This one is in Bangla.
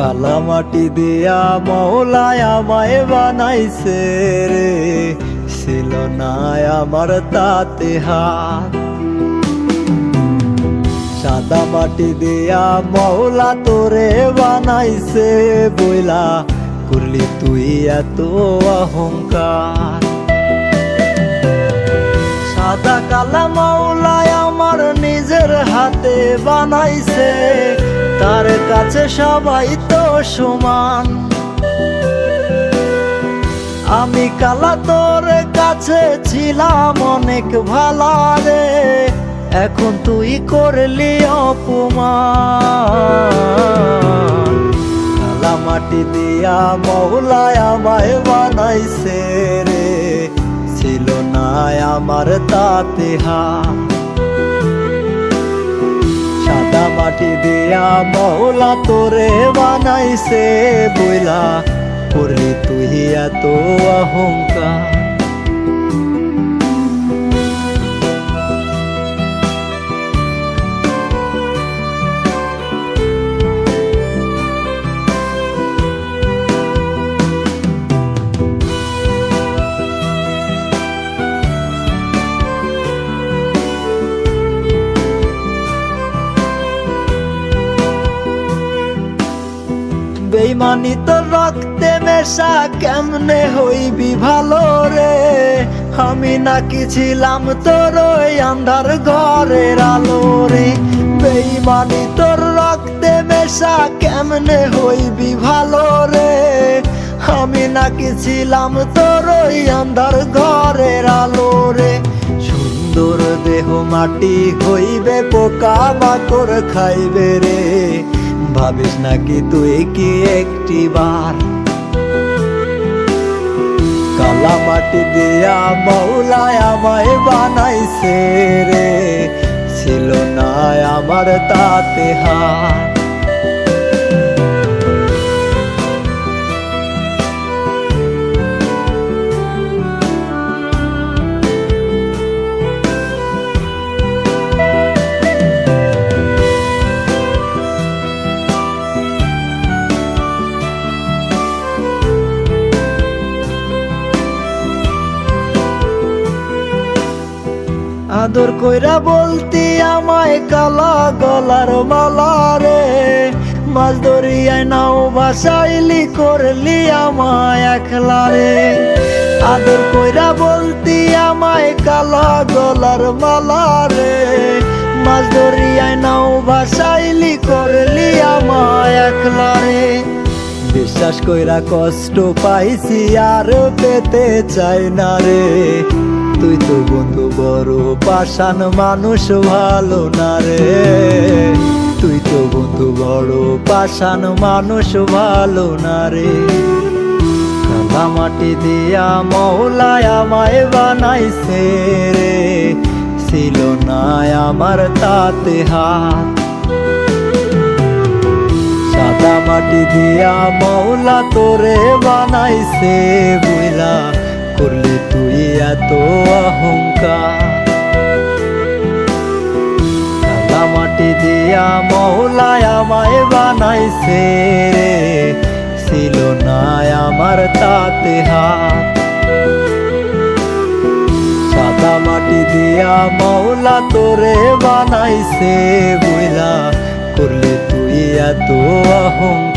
কালা মাটি দিয়া মৌলায় আমায় বানাইছে রে। ছিল না আমার তাতে হাত। সাদা মাটি দিয়া মৌলা তোরে বানাইছে বইলা। করলি তুই এত অহংকার। সাদা কালা মাওলায় আমার নিজের হাতে বানাইছে। তার কাছে সবাই তো সমান। আমি কালা তোর কাছে ছিলাম অনেক ভালো রে, এখন তুই করলি অপমান। কালা মাটি দিয়া মৌলায় আমায় বানাইছে রে, ছিল না আমার তাতে হাত। মাটি দিয়া মৌলা তোরে বানাইছে বইলা? করলি তুই এত অহংকার। বেইমানি তো রক্তে মেশা, কেমনে হইবি ভালো রে? আমি নাকি ছিলাম তোর ওই আন্ধার ঘরের আলো রে। বেইমানি তোর রক্তে মেশা, কেমনে হইবি ভালো রে? আমি নাকি ছিলাম তোর ওই আন্ধার ঘরের আলো রে। সুন্দর দেহ মাটি হইবে, পোকা মাকড় খাইবে রে। ভাবিস নাকি তুই কি একটি বার? কালা মাটি দিয়া মৌলায় আমায় বানাইছে রে। ছিল না আমার তাতে হাত আদর কইরা বলতি আমায় কালা গলার মালা রে। মাছ দরিয়ায় নাও, বাসাইলি, করলি আমায় একলা রে। আদর কইরা বলতি আমায় কালা গলার মালা রে। মাছ দরিয়ায় নাও, বাসাইলি, করলি আমায় একলা রে। বিশ্বাস কইরা কষ্ট পাইছি, আর পেতে চাই না রে। তুই তো বন্ধু, বড় পাষাণ মানুষ, ভালো না রে। তুই তো বন্ধু, বড় পাষাণ মানুষ, ভালো না রে। মাটি দিয়া মৌলায় আমায় বানাইছে রে। ছিল না আমার তাতে হাত। মাটি দিয়া মৌলা তোরে বানাইছে বুইলা, করলে তুই এত অহংকার। মাটি দিয়া মৌলা আমায় বানাইছে ছিল না আমার তাতে হাত। সাদা মাটি দিয়া মৌলা তোরে বানাইছে বুইলা করলে তুই এত অহংকার